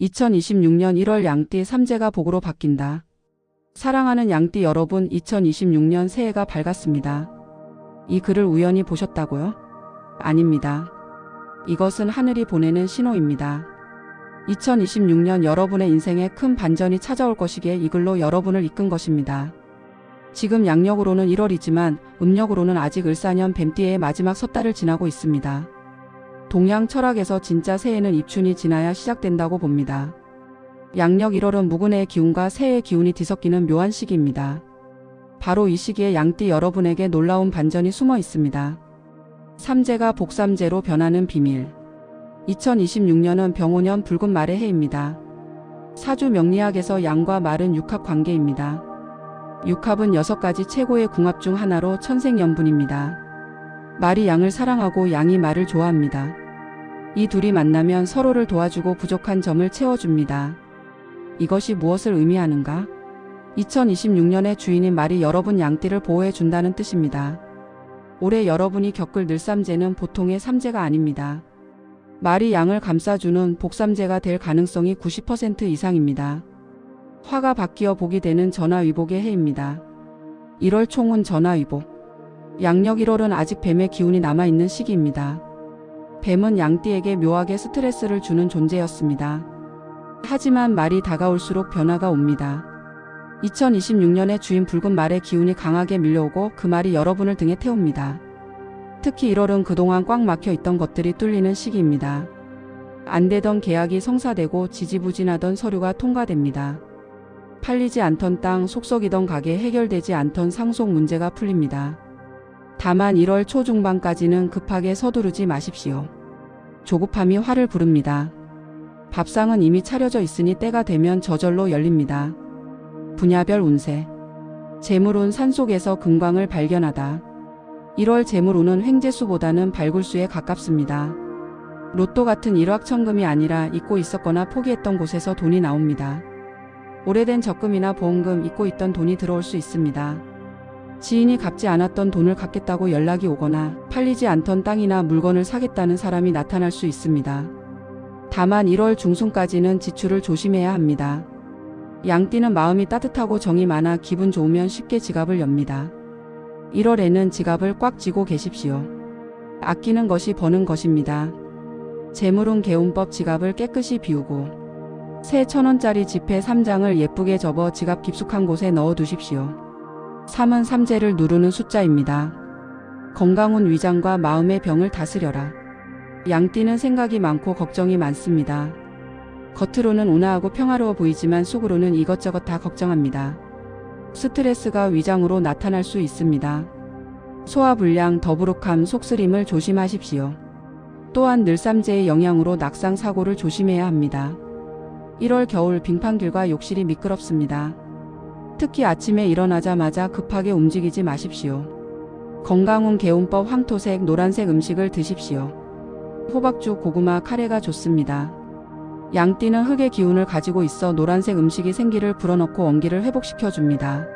2026년 1월 양띠 삼재가 복으로 바뀐다. 사랑하는 양띠 여러분, 2026년 새해가 밝았습니다. 이 글을 우연히 보셨다고요? 아닙니다. 이것은 하늘이 보내는 신호입니다. 2026년 여러분의 인생에 큰 반전이 찾아올 것이기에 이 글로 여러분을 이끈 것입니다. 지금 양력으로는 1월이지만 음력으로는 아직 을사년 뱀띠의 마지막 섣달을 지나고 있습니다. 동양 철학에서 진짜 새해는 입춘이 지나야 시작된다고 봅니다. 양력 1월은 무근의 기운과 새해의 기운이 뒤섞이는 묘한 시기입니다. 바로 이 시기에 양띠 여러분에게 놀라운 반전이 숨어 있습니다. 삼재가 복삼재로 변하는 비밀. 2026년은 병오년 붉은 말의 해입니다. 사주 명리학에서 양과 말은 육합 관계입니다. 육합은 여섯 가지 최고의 궁합 중 하나로 천생연분입니다. 말이 양을 사랑하고 양이 말을 좋아합니다. 이 둘이 만나면 서로를 도와주고 부족한 점을 채워줍니다. 이것이 무엇을 의미하는가? 2026년의 주인인 말이 여러분 양띠를 보호해 준다는 뜻입니다. 올해 여러분이 겪을 늘삼재는 보통의 삼재가 아닙니다. 말이 양을 감싸주는 복삼재가 될 가능성이 90% 이상입니다. 화가 바뀌어 복이 되는 전화위복의 해입니다. 1월 총은 전화위복. 양력 1월은 아직 뱀의 기운이 남아있는 시기입니다. 뱀은 양띠에게 묘하게 스트레스를 주는 존재였습니다. 하지만 말이 다가올수록 변화가 옵니다. 2026년의 주인 붉은 말의 기운이 강하게 밀려오고 그 말이 여러분을 등에 태웁니다. 특히 1월은 그동안 꽉 막혀 있던 것들이 뚫리는 시기입니다. 안 되던 계약이 성사되고 지지부진하던 서류가 통과됩니다. 팔리지 않던 땅, 속썩이던 가게, 해결되지 않던 상속 문제가 풀립니다. 다만 1월 초중반까지는 급하게 서두르지 마십시오. 조급함이 화를 부릅니다. 밥상은 이미 차려져 있으니 때가 되면 저절로 열립니다. 분야별 운세. 재물운 산속에서 금광을 발견하다. 1월 재물운은 횡재수보다는 발굴수에 가깝습니다. 로또 같은 일확천금이 아니라 잊고 있었거나 포기했던 곳에서 돈이 나옵니다. 오래된 적금이나 보험금 잊고 있던 돈이 들어올 수 있습니다. 지인이 갚지 않았던 돈을 갚겠다고 연락이 오거나 팔리지 않던 땅이나 물건을 사겠다는 사람이 나타날 수 있습니다. 다만 1월 중순까지는 지출을 조심해야 합니다. 양띠는 마음이 따뜻하고 정이 많아 기분 좋으면 쉽게 지갑을 엽니다. 1월에는 지갑을 꽉 쥐고 계십시오. 아끼는 것이 버는 것입니다. 재물운 개운법 지갑을 깨끗이 비우고 새 천원짜리 지폐 3장을 예쁘게 접어 지갑 깊숙한 곳에 넣어 두십시오. 3은 삼재를 누르는 숫자입니다. 건강운 위장과 마음의 병을 다스려라. 양띠는 생각이 많고 걱정이 많습니다. 겉으로는 온화하고 평화로워 보이지만 속으로는 이것저것 다 걱정합니다. 스트레스가 위장으로 나타날 수 있습니다. 소화불량, 더부룩함, 속쓰림을 조심하십시오. 또한 늘삼재의 영향으로 낙상 사고를 조심해야 합니다. 1월 겨울 빙판길과 욕실이 미끄럽습니다. 특히 아침에 일어나자마자 급하게 움직이지 마십시오. 건강운 개운법 황토색, 노란색 음식을 드십시오. 호박죽, 고구마, 카레가 좋습니다. 양띠는 흙의 기운을 가지고 있어 노란색 음식이 생기를 불어넣고 원기를 회복시켜 줍니다.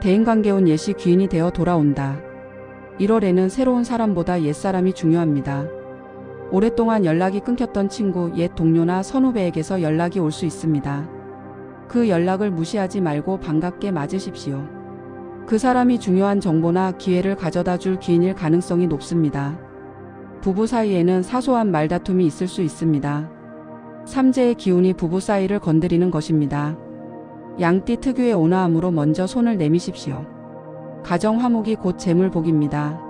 대인관계운 예시 귀인이 되어 돌아온다. 1월에는 새로운 사람보다 옛사람이 중요합니다. 오랫동안 연락이 끊겼던 친구, 옛 동료나 선후배에게서 연락이 올 수 있습니다. 그 연락을 무시하지 말고 반갑게 맞으십시오. 그 사람이 중요한 정보나 기회를 가져다 줄 기인일 가능성이 높습니다. 부부 사이에는 사소한 말다툼이 있을 수 있습니다. 삼재의 기운이 부부 사이를 건드리는 것입니다. 양띠 특유의 온화함으로 먼저 손을 내미십시오. 가정 화목이 곧 재물복입니다.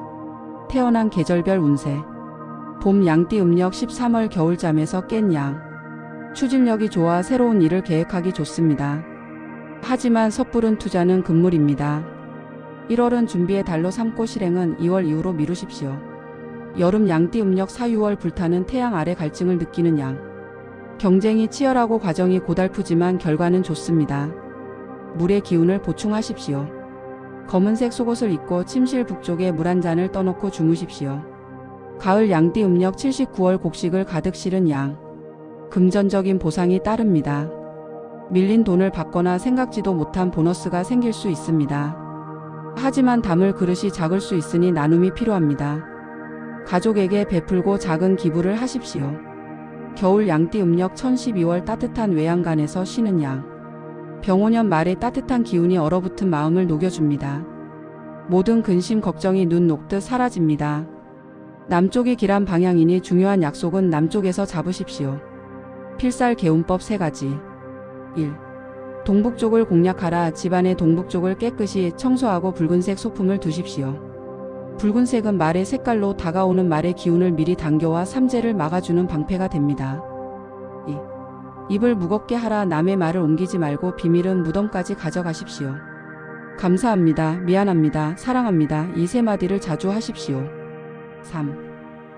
태어난 계절별 운세. 봄 양띠 음력 13월 겨울잠에서 깬 양. 추진력이 좋아 새로운 일을 계획하기 좋습니다. 하지만 섣부른 투자는 금물입니다. 1월은 준비의 달로 삼고 실행은 2월 이후로 미루십시오. 여름 양띠 음력 4, 6월 불타는 태양 아래 갈증을 느끼는 양. 경쟁이 치열하고 과정이 고달프지만 결과는 좋습니다. 물의 기운을 보충하십시오. 검은색 속옷을 입고 침실 북쪽에 물 한 잔을 떠놓고 주무십시오. 가을 양띠 음력 79월 곡식을 가득 실은 양. 금전적인 보상이 따릅니다. 밀린 돈을 받거나 생각지도 못한 보너스가 생길 수 있습니다. 하지만 담을 그릇이 작을 수 있으니 나눔이 필요합니다. 가족에게 베풀고 작은 기부를 하십시오. 겨울 양띠 음력 1012월 따뜻한 외양간에서 쉬는 양. 병오년 말에 따뜻한 기운이 얼어붙은 마음을 녹여줍니다. 모든 근심 걱정이 눈 녹듯 사라집니다. 남쪽이 길한 방향이니 중요한 약속은 남쪽에서 잡으십시오. 필살 개운법 3가지. 1. 동북쪽을 공략하라 집안의 동북쪽을 깨끗이 청소하고 붉은색 소품을 두십시오. 붉은색은 말의 색깔로 다가오는 말의 기운을 미리 당겨와 삼재를 막아주는 방패가 됩니다. 2. 입을 무겁게 하라 남의 말을 옮기지 말고 비밀은 무덤까지 가져가십시오. 감사합니다. 미안합니다. 사랑합니다. 이 세 마디를 자주 하십시오. 3.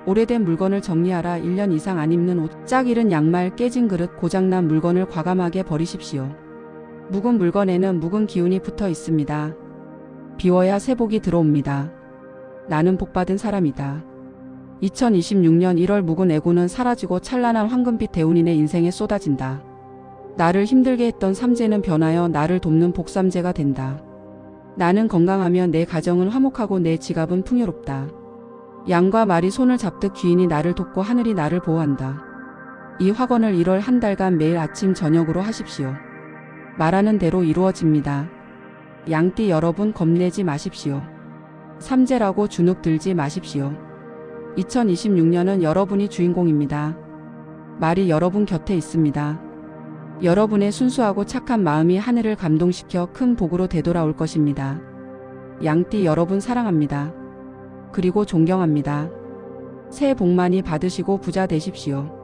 오래된 물건을 정리하라 1년 이상 안 입는 옷, 짝 잃은 양말, 깨진 그릇, 고장난 물건을 과감하게 버리십시오. 묵은 물건에는 묵은 기운이 붙어 있습니다. 비워야 새복이 들어옵니다. 나는 복받은 사람이다. 2026년 1월 묵은 애고는 사라지고 찬란한 황금빛 대운인의 인생에 쏟아진다. 나를 힘들게 했던 삼재는 변하여 나를 돕는 복삼재가 된다. 나는 건강하면 내 가정은 화목하고 내 지갑은 풍요롭다. 양과 말이 손을 잡듯 귀인이 나를 돕고 하늘이 나를 보호한다. 이 확언을 1월 한 달간 매일 아침 저녁으로 하십시오. 말하는 대로 이루어집니다. 양띠 여러분 겁내지 마십시오. 삼재라고 주눅 들지 마십시오. 2026년은 여러분이 주인공입니다. 말이 여러분 곁에 있습니다. 여러분의 순수하고 착한 마음이 하늘을 감동시켜 큰 복으로 되돌아올 것입니다. 양띠 여러분 사랑합니다. 그리고 존경합니다. 새해 복 많이 받으시고 부자 되십시오.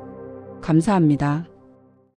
감사합니다.